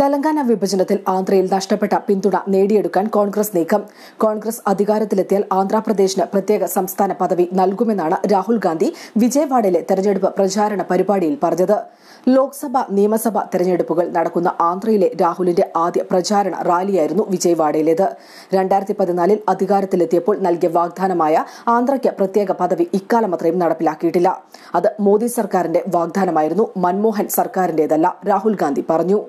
തെലങ്കാന വിഭജനത്തിൽ ആന്ധ്രയിൽ നഷ്ടപ്പെട്ട പിന്തുണ നേടിയെടുക്കാൻ കോൺഗ്രസ് നീക്കം. കോൺഗ്രസ് അധികാരത്തിലെത്തിയാൽ ആന്ധ്രാപ്രദേശിന് പ്രത്യേക സംസ്ഥാന പദവി നൽകുമെന്നാണ് രാഹുൽ ഗാന്ധി വിജയവാഡയിലെ തെരഞ്ഞെടുപ്പ് പ്രചാരണ പരിപാടിയിൽ പറഞ്ഞത്. ലോക്സഭ നിയമസഭ തെരഞ്ഞെടുപ്പുകൾ നടക്കുന്ന ആന്ധ്രയിലെ രാഹുലിന്റെ ആദ്യ പ്രചാരണ റാലിയായിരുന്നു വിജയവാഡയിലേത്. രണ്ടായിരത്തി പതിനാലിൽ അധികാരത്തിലെത്തിയപ്പോൾ നൽകിയ വാഗ്ദാനമായ ആന്ധ്രയ്ക്ക് പ്രത്യേക പദവി ഇക്കാലം അത്രയും നടപ്പിലാക്കിയിട്ടില്ല. അത് മോദി സർക്കാരിന്റെ വാഗ്ദാനമായിരുന്നു. മൻമോഹൻ സർക്കാരിന്റേതല്ല രാഹുൽ ഗാന്ധി പറഞ്ഞു.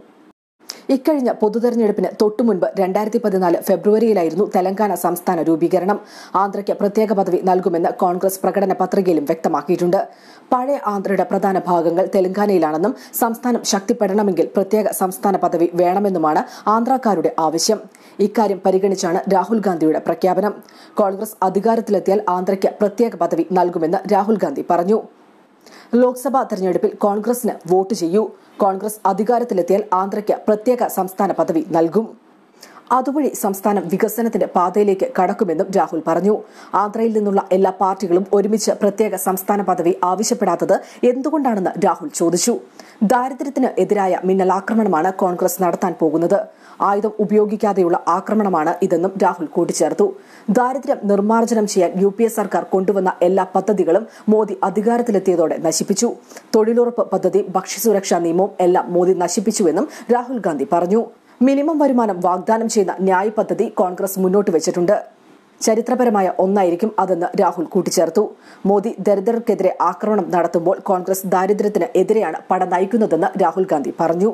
ഇക്കഴിഞ്ഞ പൊതുതെരഞ്ഞെടുപ്പിന് തൊട്ടുമുൻപ് രണ്ടായിരത്തി പതിനാല് ഫെബ്രുവരിയിലായിരുന്നു തെലങ്കാന സംസ്ഥാന രൂപീകരണം. ആന്ധ്രയ്ക്ക് പ്രത്യേക പദവി നൽകുമെന്ന് കോൺഗ്രസ് പ്രകടന പത്രികയിലും വ്യക്തമാക്കിയിട്ടുണ്ട്. പഴയ ആന്ധ്രയുടെ പ്രധാന ഭാഗങ്ങൾ തെലങ്കാനയിലാണെന്നും സംസ്ഥാനം ശക്തിപ്പെടണമെങ്കിൽ പ്രത്യേക സംസ്ഥാന പദവി വേണമെന്നുമാണ് ആന്ധ്രാക്കാരുടെ ആവശ്യം. ഇക്കാര്യം പരിഗണിച്ചാണ് രാഹുൽ ഗാന്ധിയുടെ പ്രഖ്യാപനം. കോൺഗ്രസ് അധികാരത്തിലെത്തിയാൽ ആന്ധ്രയ്ക്ക് പ്രത്യേക പദവി നൽകുമെന്ന് രാഹുൽ ഗാന്ധി പറഞ്ഞു. ലോക്സഭാ തെരഞ്ഞെടുപ്പിൽ കോൺഗ്രസിന് വോട്ട് ചെയ്യൂ. കോൺഗ്രസ് അധികാരത്തിലെത്തിയാൽ ആന്ധ്രയ്ക്ക് പ്രത്യേക സംസ്ഥാന പദവി നൽകും. അതുവഴി സംസ്ഥാനം വികസനത്തിന്റെ പാതയിലേക്ക് കടക്കുമെന്നും രാഹുൽ പറഞ്ഞു. ആന്ധ്രയിൽ നിന്നുള്ള എല്ലാ പാർട്ടികളും ഒരുമിച്ച് പ്രത്യേക സംസ്ഥാന പദവി ആവശ്യപ്പെടാത്തത് എന്തുകൊണ്ടാണെന്ന് രാഹുൽ ചോദിച്ചു. ദാരിദ്ര്യത്തിന് എതിരായ മിന്നലാക്രമണമാണ് കോൺഗ്രസ് നടത്താൻ പോകുന്നത്. ആയുധം ഉപയോഗിക്കാതെയുള്ള ആക്രമണമാണ് ഇതെന്നും രാഹുൽ കൂട്ടിച്ചേർത്തു. ദാരിദ്ര്യം നിർമ്മാർജനം ചെയ്യാൻ യു പി എ സർക്കാർ കൊണ്ടുവന്ന എല്ലാ പദ്ധതികളും മോദി അധികാരത്തിലെത്തിയതോടെ നശിപ്പിച്ചു. തൊഴിലുറപ്പ് പദ്ധതി ഭക്ഷ്യസുരക്ഷാ നിയമവും എല്ലാം മോദി നശിപ്പിച്ചുവെന്നും രാഹുൽ ഗാന്ധി പറഞ്ഞു. മിനിമം വരുമാനം വാഗ്ദാനം ചെയ്യുന്ന ന്യായ് പദ്ധതി കോൺഗ്രസ് മുന്നോട്ട് വെച്ചിട്ടുണ്ട്. ചരിത്രപരമായ ഒന്നായിരിക്കും അതെന്ന് രാഹുൽ കൂട്ടിച്ചേർത്തു. മോദി ദരിദ്രർക്കെതിരെ ആക്രമണം നടത്തുമ്പോൾ കോൺഗ്രസ് ദാരിദ്ര്യത്തിന് എതിരെയാണ് പട നയിക്കുന്നതെന്ന് രാഹുൽ ഗാന്ധി പറഞ്ഞു.